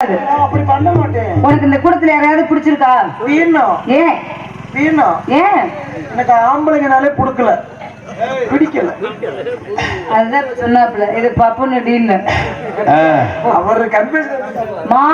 நான் அப்படி பண்ண மாட்டேன் உனக்கு இந்த கூடத்துல யாரையாவது பிடிச்சிருக்கா வீணும் ஏன் வீணும் ஏன் எனக்கு ஆம்பளைங்கனாலே பிடிக்கல பிடிக்கல அதுதான் இப்ப சொன்னாப்புல இது பப்புன்னு டீன்னு அவர் கன்ஃபியூஸ் மா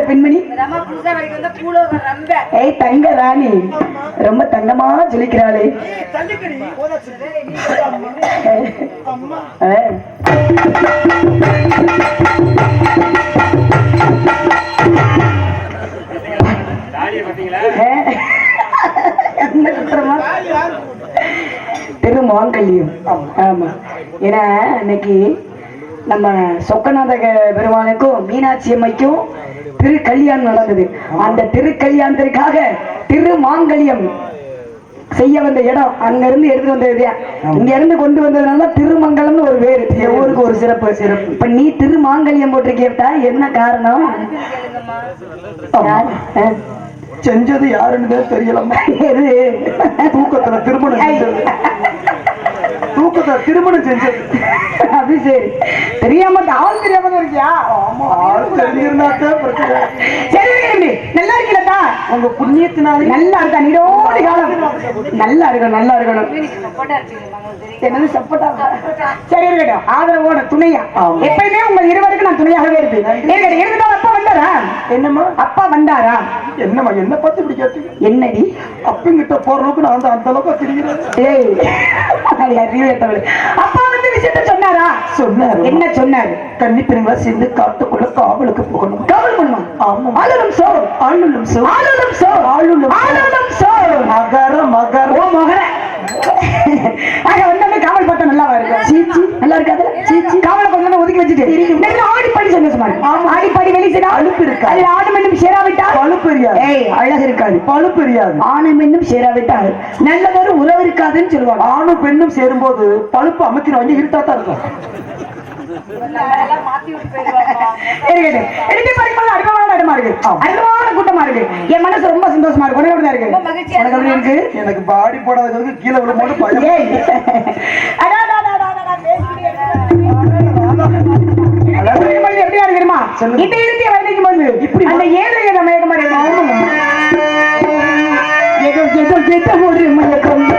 இந்த பெண்மணி? ஏய் தங்க ராணி. ரொம்ப தங்கமா ஜொலிக்கிறாளே? திருமாங்கல்யம் ஆமா. ஏன்னா இன்னைக்கு நம்ம சொக்கநாத க- பெருமானுக்கும் மீனாட்சி அம்மைக்கும் திரு கல்யாணம் நடந்தது அந்த திரு கல்யாணத்திற்காக திருமாங்கல்யம் செய்ய வந்த இடம் அங்க இருந்து எடுத்து வந்தது. இங்க இருந்து கொண்டு வந்ததுனால திருமங்கலம்னு ஒரு பேரு. ஊருக்கு ஒரு சிறப்பு. சிறப்பு இப்ப நீ திருமாங்கல்யம் போட்டு கேட்டா என்ன காரணம். செஞ்சது யாருன்னு தெரியலம்மா? தூக்கத்துல திருமணம் செஞ்சது. தூக்கத்துல திருமணம் செஞ்சது. அது சரி. தெரியாம ஆள் தெரியாம இருக்கியா? ஆமா. நல்லா இருக்கலதா உங்க புண்ணியத்தினாலே நல்லா இருக்கா? நீரோடி காலம். நல்லா இருக்கணும் நல்லா இருக்கணும். என்னது சப்போட்டா? சரி இருக்கட்டும். ஆதரவோட துணையா. எப்பயுமே உங்க இருவருக்கு நான் துணையாகவே இருப்பேன். இருக்கட்டும் அப்பா வந்தாரா? என்னம்மா? அப்பா வந்தாரா? என்னம்மா என்ன பத்தி இப்படி கேட்டீங்க? என்னடி? அப்பங்கிட்ட போற அளவுக்கு நான் வந்து அந்த அளவுக்கு திரிகிறேன். அப்பா விஷயத்த சொன்னாரா? சொன்னாரு. என்ன சொன்னாரு? கன்னி பெண்களா சேர்ந்து காட்டுக்குள்ள காவலுக்கு போகணும். கவல் பண்ணுமா? ஆமா ஆளும் சோ ஆளும் சோ ஆளும் சோ ஆளும் ஆளும் சோ மகர மகர. ஓ வந்தாலே காவல் பார்த்தா நல்லா இருக்கும் சீச்சி. நல்லா இருக்காது சீச்சி காவலை கொஞ்ச நேரம் ஒதுக்கி வச்சுட்டு. ஆடி சந்தோஷமா இருக்கு ஆடி பாடி வெளியே செய்தா அலுப்பு இருக்கா? அதில் ஆடும் என்னும் சேராவிட்டால்? அலுப்பு பெரியாது ஏய் அழகு இருக்காது. பழு பெரியாது ஆணும் பெண்ணும் சேராவிட்டால்? நல்லதொரு உறவு இருக்காதுன்னு சொல்லுவாங்க. ஆணும் பெண்ணும் சேரும்போது பழுப்பு அமைக்கிறவங்க இருட்டா தான் இருக்கும். கூட்டமா இருக்கு. என் மனசு ரொம்ப சந்தோஷமா இருக்கு. எனக்கு பாடி போடாதவங்களுக்கு கீழே விழும்போது பயம். இருக்கும்போது எப்படி இருக்கு தெரியுமா? இப்ப இருந்து வர்ணிக்கும் போது இப்படி அந்த ஏழை என்ற மயக்கம் மாதிரி ஒரு மயக்கம்.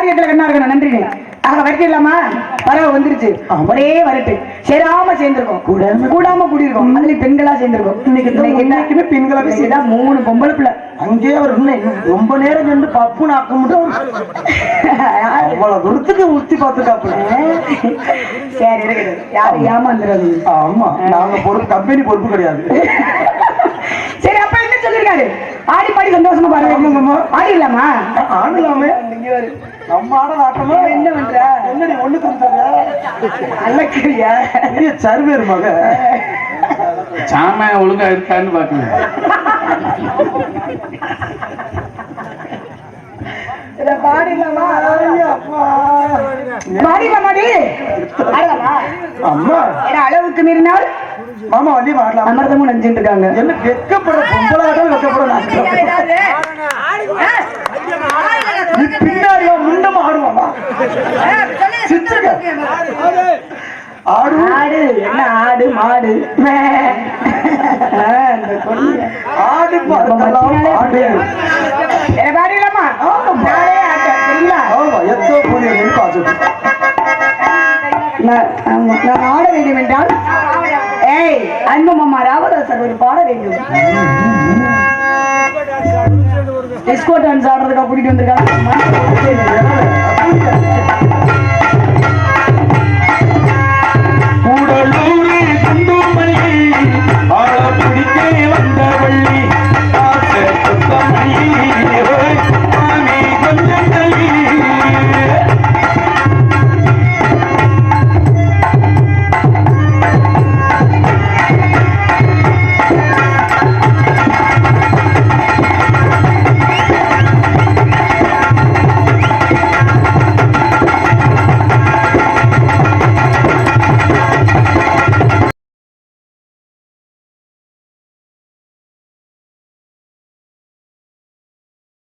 காரியத்துல கண்ணா இருக்கணும்? நன்றி ஆக வரட்டு இல்லாமா பறவை வந்துருச்சு. ஒரே வரட்டு. சேராம சேர்ந்திருக்கோம். கூடாம. கூடாம கூடியிருக்கோம். அதுல பெண்களா சேர்ந்திருக்கோம். இன்னைக்கு? இன்னைக்குமே பெண்களாவே இன்னைக்கு தான் மூணு பொம்பளை பிள்ளை. அங்கேயே அவர் இன்னும் ரொம்ப நேரம் அவ்வளவு தூரத்துக்கு உத்தி பார்த்துட்டாப்புல சரி இருக்குது யாரும் ஏமாந்துடாது ஆமா. நாங்க பொறுப்பு கம்பெனி பொறுப்பு கிடையாது. சரி அப்ப என்ன சொல்லிருக்காரு ஆடி பாடி சந்தோஷமா பாருங்க. ஆடி இல்லாமா ஆடலாமே. நம்ம ஆட ஆட்டமா என்ன பண்ற? என்னடி ஒண்ணுக்கு இருந்தாங்க அல்லக்கிறியா பெரிய சர்வேர் மக. சாமான் ஒழுங்கா இருக்கான்னு பாக்கணும் ஆடலாமா? அளவுக்கு மீறினால் மாமா வண்டி மாடலாம் அமிர்தமும் நஞ்சுட்டு இருக்காங்க. என்ன வெக்கப்பட பொம்பளாட்டம் வெக்கப்பட ஆடு என்ன ஆடு மாடு. ஆடு ஆடு. ஏ, பாடி இல்லாமா ஆமா. நானே ஆட்டேன், சரிங்களா? எத்தோ புரிய நான் ஆட வேண்டும் என்றால் ஏய் அன்பு மாமா ராமதாசர் ஒரு பாட வேண்டும். டிஸ்கோ டான்ஸ் ஆடுறதுக்காக கூட்டிட்டு வந்திருக்காங்க.